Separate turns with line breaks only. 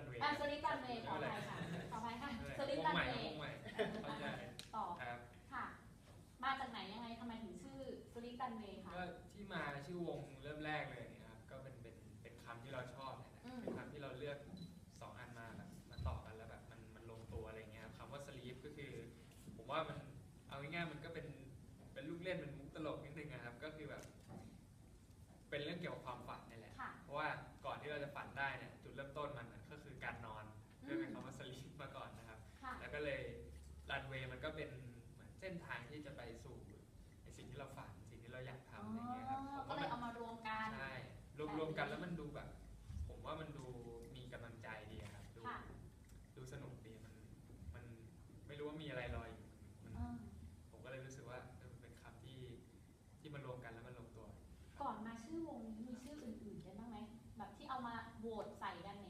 รันเวย์
อะสลิปรันเวย์ขออภัยค่ะขออภัยค่ะสลิป
ว
รั
ง
น
ใหม่
เว
ว
ย์
งใหม่เข้าใจ
ต่อ
ครับ
ค่ะ มาจากไหนยังไงทำไมถึงชื่อสลิปรันเวย์คะ
ก็ที่มาชื่อวงเริ่มแรกเลยเนี่ยครับก็เป็นเป็นเป็นคำที่เราชอบเนี่ยนะ
อืม
เป็นคำที่เราเลือกสองอันมาแบบมาต่อกันแล้วแบบมันมันลงตัวอะไรเงี้ยครับคำว่าสลีปก็คือ ผมว่ามันเอาง่ายๆมันก็เป็นเป็นลูกเล่นเป็นมุกตลกนิดนึงนะครับ ก็คือแบบ เป็นเรื่องเกี่ยวกับความฝัน เลยรันเวย์มันก็เป็นเหมือนเส้นทางที่จะไปสู่ในสิ่งที่เราฝันสิ่งที่เราอยาก
อ๋อ
ทำอะไรเงี้ยครับผม
ก็
ว่า
เล
มั
ย
น
เอามารวมกัน
ใช่รวมรวมกันแล้วมันดูแบบ ผมว่ามันดูมีกำลังใจดีอะครับดู
ค่ะ
ดูสนุกดีมันมันไม่รู้ว่ามีอะไรรออยู่มัน
อ่า
ผมก็เลยรู้สึกว่าเออมันเป็นคำที่ที่มันรวมกันแล้วมันลงตัว
ก่อนมาชื่อวงนี้มีชื่ออื่นๆกันบ้างไหมแบบที่เอามาโหวตใส่กันอย่างเงี้ยหรือว่าก็คิดมาคือชื่อนี้เลย